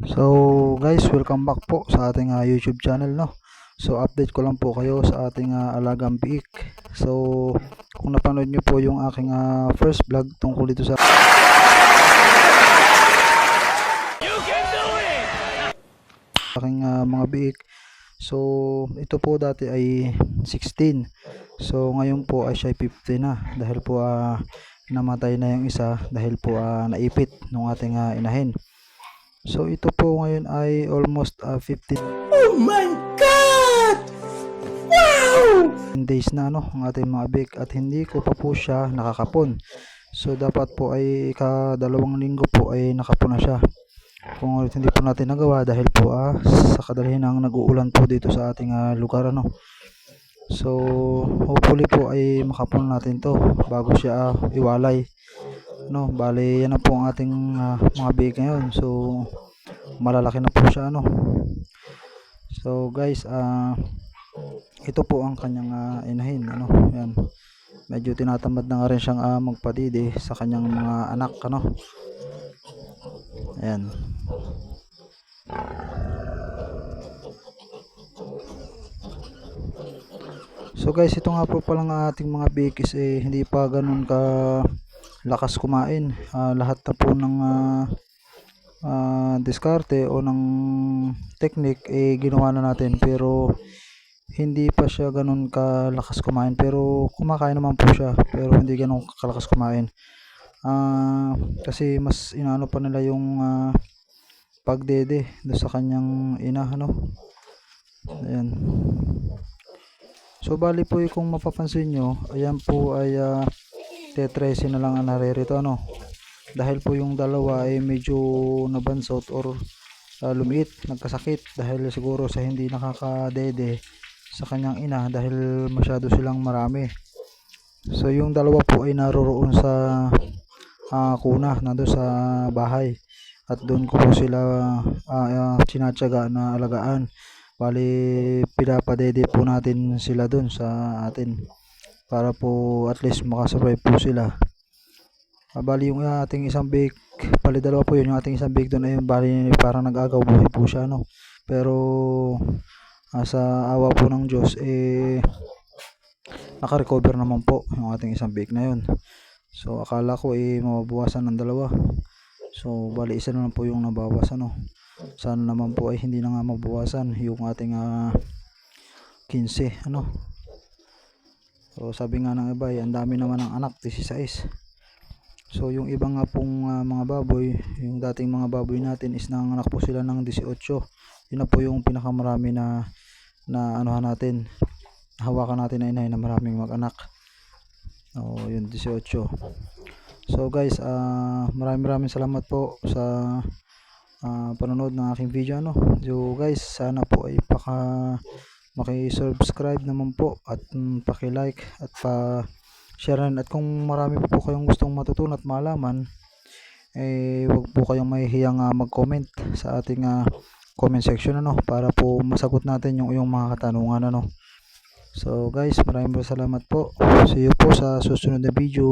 So guys, welcome back po sa ating ah, YouTube channel no. So update ko lang po kayo sa ating ah, alagang biik. So kung napanood nyo po yung aking ah, first vlog tungkol dito sa aking ah, mga biik. So ito po dati ay 16. So ngayon po ay siya ay 15 na dahil po ah, namatay na yung isa dahil po ah, naipit ng ating ah, inahin. So ito po ngayon ay almost ah, 15 Oh my God! Wow! days na ano ang ating mga bake at hindi ko pa po siya nakakapon. So dapat po ay kadalawang linggo po ay nakapon na siya. Kung hindi po natin nagawa dahil po ah, sa kadalihan ng nag-uulan po dito sa ating ah, lugar ano. So hopefully po ay makapon natin to bago siya ah, iwalay. No, bali yan na po ang ating ah, mga bake ngayon. So malalaki na po siya ano. So guys, ah ito po ang kanyang ah, inahin ano? Yan. Medyo tinatamad na nga rin siyang ah, magpadidi sa kanyang mga anak ano? Ayan. So guys ito nga po palang ating mga bikis eh hindi pa ganun ka lakas kumain. Ah, lahat na po ng ah, ah, diskarte o ng technique eh ginawa na natin. Pero hindi pa siya ganun kalakas kumain. Pero kumakain naman po siya pero hindi ganun kalakas kumain. Ah kasi mas inaano pa nila yung ah, pagdede do sa kanyang ina ano? Ayan. So bali po eh, kung mapapansin nyo ayan po ay uh, T13 na lang ang naririto ano dahil po yung dalawa ay medyo nabansot or ah, lumiit nagkasakit dahil siguro sa hindi nakakadede sa kanyang ina dahil masyado silang marami. So yung dalawa po ay naroroon sa ah, kuna nando sa bahay at doon ko po sila uh, uh, sinatsaga na alagaan. Bali pinapadede po natin sila doon sa atin para po at least makasurvive po sila. Ah, bali yung ating isang bake, bali dalawa po yun, yung ating isang bake doon ay bali parang nag-agaw buhay po siya no. Pero ah, sa awa po ng Diyos eh naka-recover naman po yung ating isang bake na yun so akala ko eh mababawasan ng dalawa so bali isa na lang po yung nabawasan no sana naman po ay hindi na nga mabawasan yung ating ah, 15 ano so sabi nga ng iba eh, ang dami naman ng anak 16 So yung iba nga pong ah, mga baboy, yung dating mga baboy natin is nanganak po sila ng 18. Yun na po yung pinakamarami na na anuhan natin. Hawakan natin na inay na maraming mag-anak. O yun 18. So guys, ah maraming maraming salamat po sa ah, panonood ng aking video ano. So guys, sana po ay paka maki-subscribe naman po at mm, paki-like at pa share at kung marami pa po kayong gustong matutunan at malaman eh wag po kayong mahihiyang ah, mag-comment sa ating ah, comment section ano para po masagot natin yung yung mga katanungan ano. So guys maraming salamat po. See you po sa susunod na video